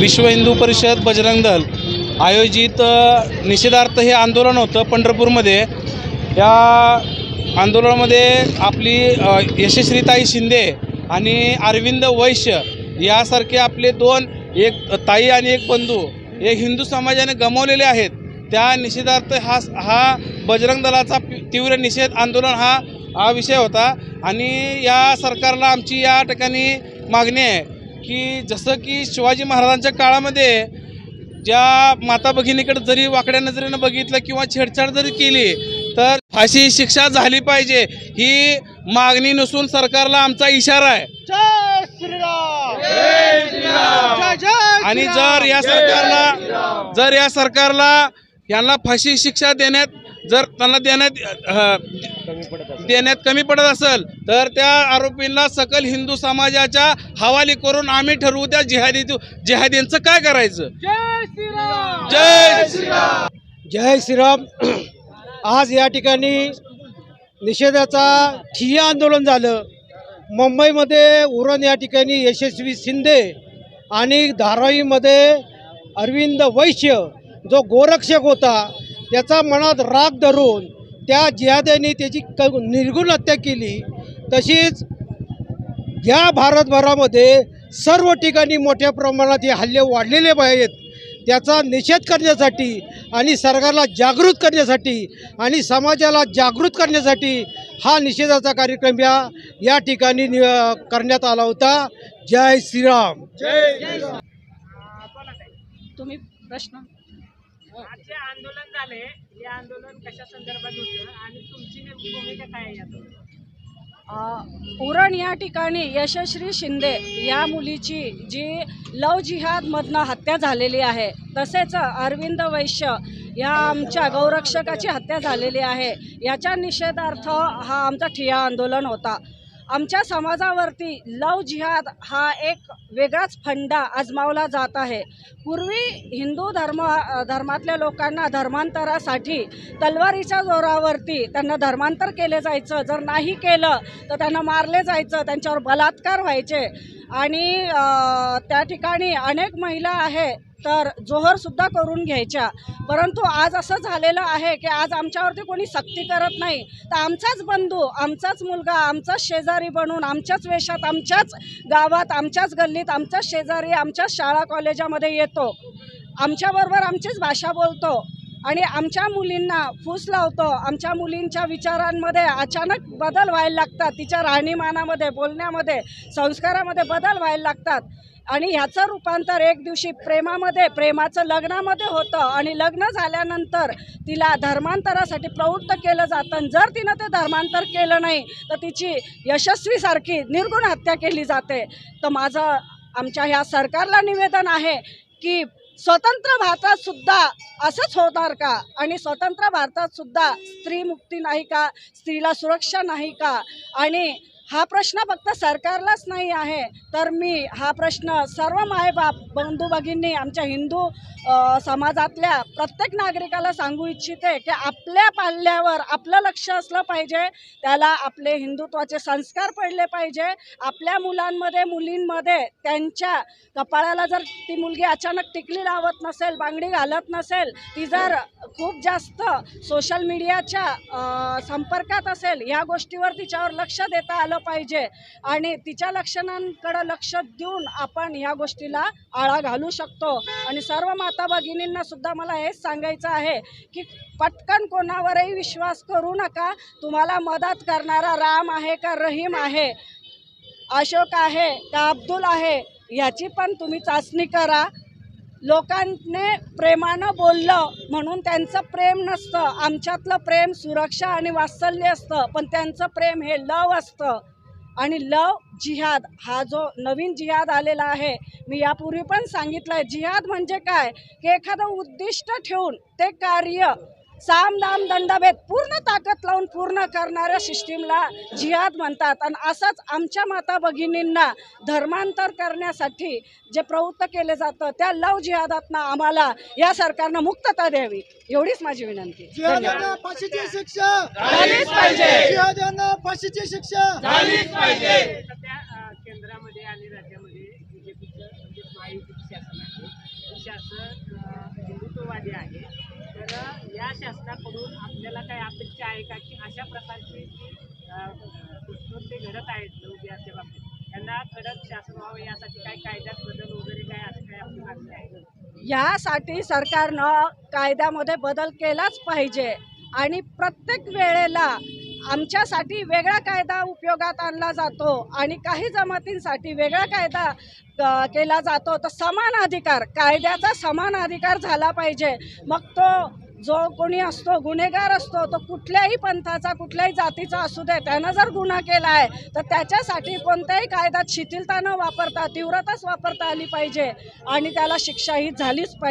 विश्व हिंदू परिषद बजरंग दल आयोजित निषेधार्थ हे आंदोलन होतं पंढरपूरमध्ये. या आंदोलनामध्ये आपली यशस्वीताई शिंदे आणि अरविंद वैश्य यासारखे आपले दोन एक ताई आणि एक बंधू हे हिंदू समाजाने गमावलेले आहेत. त्या निषेधार्थ हा हा बजरंग दलाचा तीव्र निषेध आंदोलन हा हा विषय होता. आणि या सरकारला आमची या ठिकाणी मागणी आहे. की जसं की शिवाजी महाराजांच्या काळामध्ये ज्या माता भगिनीकडे जरी वाकड्या नजरेनं बघितलं किंवा छेडछाड जरी केली तर फाशी शिक्षा झाली पाहिजे ही मागणी नसून सरकारला आमचा इशारा आहे. जय श्रीराम! जय जय आणि जर या सरकारला जर या सरकारला यांना फाशी शिक्षा देण्यात जर त्यांना देण्यात देण्यात कमी पडत असेल तर त्या आरोपींना सकल हिंदू समाजाच्या हवाली करून आम्ही ठरवू त्या जिहादी जिहादींचं काय करायचं? जय श्रीराम! जय श्रीराम! जय श्रीराम. आज या ठिकाणी निषेधाचा ठिय्या आंदोलन झालं. मुंबईमध्ये उरण या ठिकाणी यशस्वी शिंदे आणि धारावीमध्ये अरविंद वैश्य जो गोरक्षक होता त्याचा मनात राग धरून त्या जिहाद्यांनी त्याची क निर्गुण हत्या केली. तशीच या भारतभरामध्ये सर्व ठिकाणी मोठ्या प्रमाणात हे हल्ले वाढलेले आहेत. त्याचा निषेध करण्यासाठी आणि सरकारला जागृत करण्यासाठी आणि समाजाला जागृत करण्यासाठी हा निषेधाचा कार्यक्रम या या ठिकाणी नि करण्यात आला होता. जय श्रीराम. तुम्ही प्रश्न आज जे आंदोलन झाले हे आंदोलन कशा संदर्भात होतं आणि तुमची नेमकी भूमिका काय आहे यात? उरण या ठिकाणी यशस्वी शिंदे या मुलीची जी लव जिहादमधनं हत्या झालेली आहे तसेच अरविंद वैश्य या आमच्या गौरक्षकाची हत्या झालेली आहे याच्या निषेधार्थ हा आमचा ठिया आंदोलन होता. आमच्या समाजावरती लव जिहाद हा एक वेगळाच फंडा आजमावला जात आहे. पूर्वी हिंदू धर्म धर्मातल्या लोकांना धर्मांतरासाठी तलवारीच्या जोरावरती त्यांना धर्मांतर केले जायचं. जर नाही केलं तर त्यांना मारले जायचं त्यांच्यावर बलात्कार व्हायचे. आणि त्या ठिकाणी अनेक महिला आहे तर जोहरसुद्धा करून घ्यायच्या. परंतु आज असं झालेलं आहे की आज आमच्यावरती कोणी सक्ती करत नाही. तर आमचाच बंधू आमचाच मुलगा आमचाच शेजारी बनून आमच्याच वेशात आमच्याच गावात आमच्याच गल्लीत आमचाच शेजारी आमच्याच शाळा कॉलेजामध्ये येतो. आमच्याबरोबर आमचीच भाषा बोलतो. आणि आमच्या मुलींना फूस लावतो. आमच्या मुलींच्या विचारांमध्ये अचानक बदल व्हायला लागतात. तिच्या राहणीमानामध्ये बोलण्यामध्ये संस्कारामध्ये बदल व्हायला लागतात. आणि ह्याचं रूपांतर एक दिवशी प्रेमामध्ये प्रेमाचं लग्नामध्ये होतं. आणि लग्न झाल्यानंतर तिला धर्मांतरासाठी प्रवृत्त केलं जातं. आणि जर तिनं ते धर्मांतर केलं नाही तर तिची यशस्वीसारखी निर्गुण हत्या केली जाते. तर माझं आमच्या ह्या सरकारला निवेदन आहे की स्वतंत्र भारतात सुद्धा असंच होणार का? आणि स्वतंत्र भारतात सुद्धा स्त्री मुक्ती नाही का? स्त्रीला सुरक्षा नाही का? आणि हा प्रश्न फक्त सरकारलाच नाही आहे. तर मी हा प्रश्न सर्व मायबाप बंधू भगिनी आमच्या हिंदू समाजातल्या प्रत्येक नागरिकाला सांगू इच्छिते की आपल्या पाल्यावर आपलं लक्ष असलं पाहिजे. त्याला आपले हिंदुत्वाचे संस्कार पडले पाहिजे. आपल्या मुलांमध्ये मुलींमध्ये त्यांच्या कपाळाला जर ती मुलगी अचानक टिकली लावत नसेल बांगडी घालत नसेल ती जर खूप जास्त सोशल मीडियाच्या संपर्कात असेल ह्या गोष्टीवर तिच्यावर लक्ष देता आलं पाहिजे. आणि तिच्या लक्षणांकडं लक्ष देऊन आपण ह्या गोष्टीला आळा घालू शकतो. आणि सर्व माता भगिनींना सुद्धा मला हेच सांगायचं आहे की पटकन कोणावरही विश्वास करू नका. तुम्हाला मदत करणारा राम आहे का रहीम आहे? अशोक आहे का अब्दुल आहे? ह्याची पण तुम्ही चाचणी करा. लोकांनी प्रेमानं बोललं म्हणून त्यांचं प्रेम नसतं. आमच्यातलं प्रेम सुरक्षा आणि वात्सल्य असतं. पण त्यांचं प्रेम हे लव असतं. आणि लव जिहाद हा जो नवीन जिहाद आलेला आहे मी यापूर्वी पण सांगितलं आहे जिहाद म्हणजे काय? की एखादं उद्दिष्ट ठेवून ते कार्य साम दाम दंडभेद पूर्ण ताकद लावून पूर्ण करणाऱ्या सिस्टीमला जिहाद म्हणतात. आणि असंच आमच्या माता भगिनींना धर्मांतर करण्यासाठी जे प्रवृत्त केले जातं त्या लव जिहादातनं आम्हाला या सरकारनं मुक्तता द्यावी. एवढीच माझी विनंती. धन्यवाद. जिहाद्यांना फाशीची शिक्षा. झालीच पाहिजे. जिहाद्यांना फाशीची शिक्षा. सध्या अ, केंद्रामध्ये आणि राज्यामध्ये बीजेपीचं म्हणजे महायुतीचं शासन आहे. शासन अं, हिंदुत्ववादी आहे. शासनाकडून आपल्याला काय अपेक्षा आहे का? की अशा प्रकारची जी कृत्य घडत आहेत लोकयाच्या बाबतीत त्यांना कडक शासन व्हावं यासाठी काय कायद्यात बदल वगैरे काय असं काय आपली मागणी आहे? यासाठी सरकारनं कायद्यामध्ये बदल केलाच पाहिजे. आणि प्रत्येक वेळेला आमच्यासाठी वेगळा कायदा उपयोगात आणला जातो आणि काही जमातींसाठी वेगळा कायदा केला जातो. तर समान अधिकार कायद्याचा समान अधिकार झाला पाहिजे. मग तो जो कोणी असतो गुन्हेगार असतो तो कुठल्याही पंथाचा कुठल्याही जातीचा असू दे त्यानं जर गुन्हा केला आहे तर त्याच्यासाठी कोणत्याही कायद्यात शिथिलता न वापरता तीव्रताच वापरता आली पाहिजे आणि त्याला शिक्षाही झालीच पाहिजे.